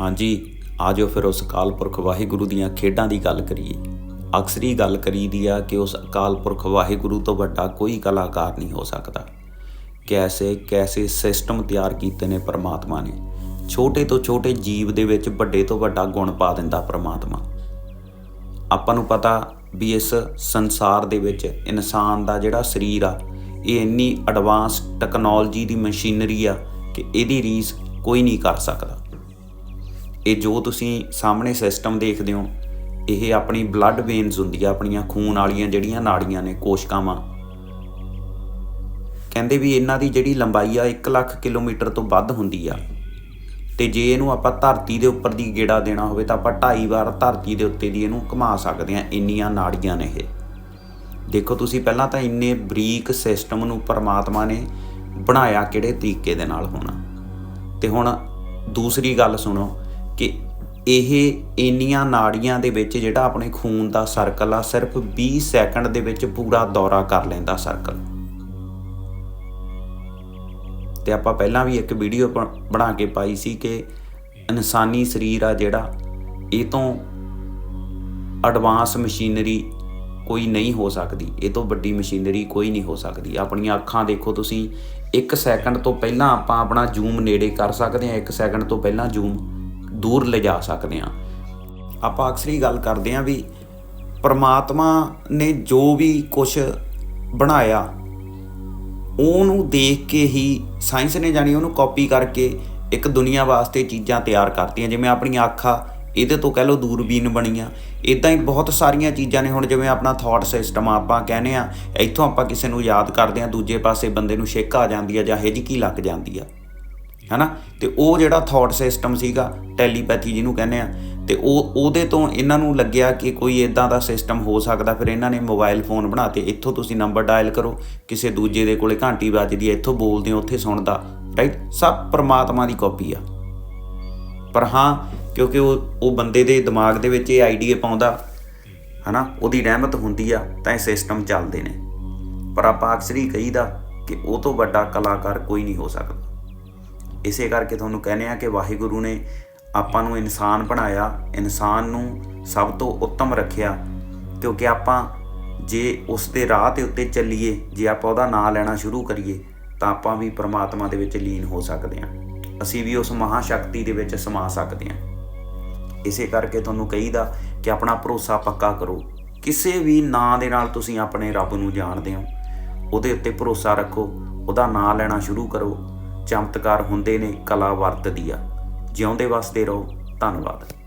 ਹਾਂਜੀ ਆਜੋ ਫਿਰ ਉਸ ਅਕਾਲ ਪੁਰਖ ਵਾਹਿਗੁਰੂ ਦੀਆਂ ਖੇਡਾਂ ਦੀ ਗੱਲ ਕਰੀਏ। ਅਕਸਰ ਹੀ ਗੱਲ ਕਰੀਦੀ ਆ ਕਿ ਉਸ ਅਕਾਲ ਪੁਰਖ ਵਾਹਿਗੁਰੂ ਤੋਂ ਵੱਡਾ ਕੋਈ ਕਲਾਕਾਰ ਨਹੀਂ ਹੋ ਸਕਦਾ। ਕੈਸੇ ਕੈਸੇ ਸਿਸਟਮ ਤਿਆਰ ਕੀਤੇ ਨੇ ਪਰਮਾਤਮਾ ਨੇ। ਛੋਟੇ ਤੋਂ ਛੋਟੇ ਜੀਵ ਦੇ ਵਿੱਚ ਵੱਡੇ ਤੋਂ ਵੱਡਾ ਗੁਣ ਪਾ ਦਿੰਦਾ ਪਰਮਾਤਮਾ। ਆਪਾਂ ਨੂੰ ਪਤਾ ਵੀ ਇਸ ਸੰਸਾਰ ਦੇ ਵਿੱਚ ਇਨਸਾਨ ਦਾ ਜਿਹੜਾ ਸਰੀਰ ਆ, ਇਹ ਇੰਨੀ ਐਡਵਾਂਸ ਟੈਕਨੋਲੋਜੀ ਦੀ ਮਸ਼ੀਨਰੀ ਆ ਕਿ ਇਹਦੀ ਰੀਸ ਕੋਈ ਨਹੀਂ ਕਰ ਸਕਦਾ। ਇਹ ਜੋ ਤੁਸੀਂ ਸਾਹਮਣੇ ਸਿਸਟਮ ਦੇਖਦੇ ਹੋ, ਇਹ ਆਪਣੀ ਬਲੱਡ ਵੇਨਸ ਹੁੰਦੀ ਆ, ਆਪਣੀਆਂ ਖੂਨ ਵਾਲੀਆਂ ਜਿਹੜੀਆਂ ਨਾੜੀਆਂ ਨੇ, ਕੋਸ਼ਕਾਵਾਂ। ਕਹਿੰਦੇ ਵੀ ਇਹਨਾਂ ਦੀ ਜਿਹੜੀ ਲੰਬਾਈ ਆ 1 ਲੱਖ ਕਿਲੋਮੀਟਰ ਤੋਂ ਵੱਧ ਹੁੰਦੀ ਆ। ਤੇ ਜੇ ਇਹਨੂੰ ਆਪਾਂ ਧਰਤੀ ਦੇ ਉੱਪਰ ਦੀ ਗੇੜਾ ਦੇਣਾ ਹੋਵੇ, ਤਾਂ ਆਪਾਂ ਢਾਈ ਵਾਰ ਧਰਤੀ ਦੇ ਉੱਤੇ ਦੀ ਇਹਨੂੰ ਘੁਮਾ ਸਕਦੇ ਆ, ਇੰਨੀਆਂ ਨਾੜੀਆਂ ਨੇ ਇਹ। ਦੇਖੋ ਤੁਸੀਂ ਪਹਿਲਾਂ ਤਾਂ ਇੰਨੇ ਬਰੀਕ ਸਿਸਟਮ ਨੂੰ ਪਰਮਾਤਮਾ ਨੇ ਬਣਾਇਆ ਕਿਹੜੇ ਤਰੀਕੇ ਦੇ ਨਾਲ ਹੋਣਾ। ਤੇ ਹੁਣ ਦੂਸਰੀ ਗੱਲ ਸੁਣੋ ਕਿ ਇਹ ਇੰਨੀਆਂ ਨਾੜੀਆਂ ਦੇ ਵਿੱਚ ਜਿਹੜਾ ਆਪਣੇ ਖੂਨ ਦਾ ਸਰਕਲ ਆ, ਸਿਰਫ 20 ਸੈਕਿੰਡ ਦੇ ਵਿੱਚ ਪੂਰਾ ਦੌਰਾ ਕਰ ਲੈਂਦਾ ਸਰਕਲ ਤੇ ਆਪਾਂ ਪਹਿਲਾਂ ਵੀ ਇੱਕ ਵੀਡੀਓ ਬਣਾ ਕੇ ਪਾਈ ਸੀ ਕਿ ਇਨਸਾਨੀ ਸਰੀਰ ਆ ਜਿਹੜਾ, ਇਹ ਤੋਂ ਐਡਵਾਂਸ ਮਸ਼ੀਨਰੀ ਕੋਈ ਨਹੀਂ ਹੋ ਸਕਦੀ। ਇਹ ਤੋਂ ਵੱਡੀ ਮਸ਼ੀਨਰੀ ਕੋਈ ਨਹੀਂ ਹੋ ਸਕਦੀ। ਆਪਣੀਆਂ ਅੱਖਾਂ ਦੇਖੋ ਤੁਸੀਂ 1 ਸੈਕਿੰਡ ਤੋਂ ਪਹਿਲਾਂ ਆਪਾਂ ਆਪਣਾ ਜ਼ੂਮ ਨੇੜੇ ਕਰ ਸਕਦੇ ਹਾਂ 1 ਸੈਕਿੰਡ ਤੋਂ ਪਹਿਲਾਂ ਜ਼ੂਮ ਦੂਰ ਲਿਜਾ ਸਕਦੇ ਹਾਂ। ਆਪਾਂ ਅਕਸਰ ਹੀ ਗੱਲ ਕਰਦੇ ਹਾਂ ਵੀ ਪਰਮਾਤਮਾ ਨੇ ਜੋ ਵੀ ਕੁਝ ਬਣਾਇਆ, ਉਹਨੂੰ ਦੇਖ ਕੇ ਹੀ ਸਾਇੰਸ ਨੇ ਜਾਣੀ ਉਹਨੂੰ ਕਾਪੀ ਕਰਕੇ ਇੱਕ ਦੁਨੀਆ ਵਾਸਤੇ ਚੀਜ਼ਾਂ ਤਿਆਰ ਕਰਤੀਆਂ। ਜਿਵੇਂ ਆਪਣੀ ਅੱਖਾਂ ਇਹਦੇ ਤੋਂ ਕਹਿ ਲਓ ਦੂਰਬੀਨ ਬਣੀਆਂ। ਇਦਾਂ ਹੀ ਬਹੁਤ ਸਾਰੀਆਂ ਚੀਜ਼ਾਂ ਨੇ ਹੁਣ ਜਿਵੇਂ ਆਪਣਾ ਥਾਟ ਸਿਸਟਮ ਆਪਾਂ ਕਹਿੰਦੇ ਆ ਇੱਥੋਂ ਆਪਾਂ ਕਿਸੇ ਨੂੰ ਯਾਦ ਕਰਦੇ ਆ ਦੂਜੇ ਪਾਸੇ ਬੰਦੇ ਨੂੰ ਛੇਕ ਆ ਜਾਂਦੀ ਆ ਜਾਂ ਹਿਜਕੀ ਲੱਗ ਜਾਂਦੀ ਆ। ਹਨਾ? ਤੇ ਉਹ ਜਿਹੜਾ ਥਾਟ ਸਿਸਟਮ ਸੀਗਾ ਟੈਲੀਪੈਥੀ ਜਿਹਨੂੰ ਕਹਿੰਦੇ ਆ, ਤੇ ਉਹ, ਉਹਦੇ ਤੋਂ ਇਹਨਾਂ ਨੂੰ ਲੱਗਿਆ ਕਿ ਕੋਈ ਇਦਾਂ ਦਾ ਸਿਸਟਮ ਹੋ ਸਕਦਾ। ਫਿਰ ਇਹਨਾਂ ਨੇ ਮੋਬਾਈਲ ਫੋਨ ਬਣਾਤੇ। ਇੱਥੋਂ ਤੁਸੀਂ ਨੰਬਰ ਡਾਇਲ ਕਰੋ। ਕਿਸੇ ਦੂਜੇ ਦੇ ਕੋਲੇ ਘੰਟੀ ਵੱਜਦੀ ਹੈ, ਇੱਥੋਂ ਬੋਲਦੇ ਹੋ, ਉੱਥੇ ਸੁਣਦਾ ਰਾਈਟ ਸਭ ਪਰਮਾਤਮਾ ਦੀ ਕਾਪੀ ਆ। ਪਰ ਹਾਂ, ਕਿਉਂਕਿ ਉਹ ਉਹ ਬੰਦੇ ਦੇ ਦਿਮਾਗ ਦੇ ਵਿੱਚ ਇਹ ਆਈਡੀਆ ਪਾਉਂਦਾ, ਹਨਾ? ਉਹਦੀ ਰਹਿਮਤ ਹੁੰਦੀ ਆ, ਤਾਂ ਇਹ ਸਿਸਟਮ ਚੱਲਦੇ ਨੇ। ਪਰ ਆਪਾਂ ਅਕਸਰ ਹੀ ਕਹੀਦਾ ਕਿ ਉਹ ਤੋਂ ਵੱਡਾ ਕਲਾਕਾਰ ਕੋਈ ਨਹੀਂ ਹੋ ਸਕਦਾ। ਇਸੇ ਕਰਕੇ ਤੁਹਾਨੂੰ ਕਹਿੰਦੇ ਆ ਕਿ ਵਾਹਿਗੁਰੂ ਨੇ ਆਪਾਂ ਨੂੰ ਇਨਸਾਨ ਬਣਾਇਆ, ਇਨਸਾਨ ਨੂੰ ਸਭ ਤੋਂ ਉੱਤਮ ਰੱਖਿਆ, ਕਿਉਂਕਿ ਆਪਾਂ ਜੇ ਉਸ ਦੇ ਰਾਹ ਤੇ ਉੱਤੇ ਚੱਲੀਏ, ਜੇ ਆਪਾਂ ਉਹਦਾ ਨਾਮ ਲੈਣਾ ਸ਼ੁਰੂ ਕਰੀਏ, ਤਾਂ ਆਪਾਂ ਵੀ ਪਰਮਾਤਮਾ ਦੇ ਵਿੱਚ ਲੀਨ ਹੋ ਸਕਦੇ ਹਾਂ। ਅਸੀਂ ਵੀ ਉਸ ਮਹਾ ਸ਼ਕਤੀ ਦੇ ਵਿੱਚ ਸਮਾ ਸਕਦੇ ਹਾਂ। ਇਸੇ ਕਰਕੇ ਤੁਹਾਨੂੰ ਕਹੀਦਾ ਕਿ ਆਪਣਾ ਭਰੋਸਾ ਪੱਕਾ ਕਰੋ। ਕਿਸੇ ਵੀ ਨਾਂ ਦੇ ਨਾਲ ਤੁਸੀਂ ਆਪਣੇ ਰੱਬ ਨੂੰ ਜਾਣਦੇ ਹੋ। ਉਹਦੇ ਉੱਤੇ ਭਰੋਸਾ ਰੱਖੋ, ਉਹਦਾ ਨਾਂ ਲੈਣਾ ਸ਼ੁਰੂ ਕਰੋ। ਚਮਤਕਾਰ ਹੁੰਦੇ ਨੇ ਕਲਾ ਵਰਤਦੀ ਆ। ਜਿਉਂਦੇ ਵਸਦੇ ਰਹੋ। ਧੰਨਵਾਦ।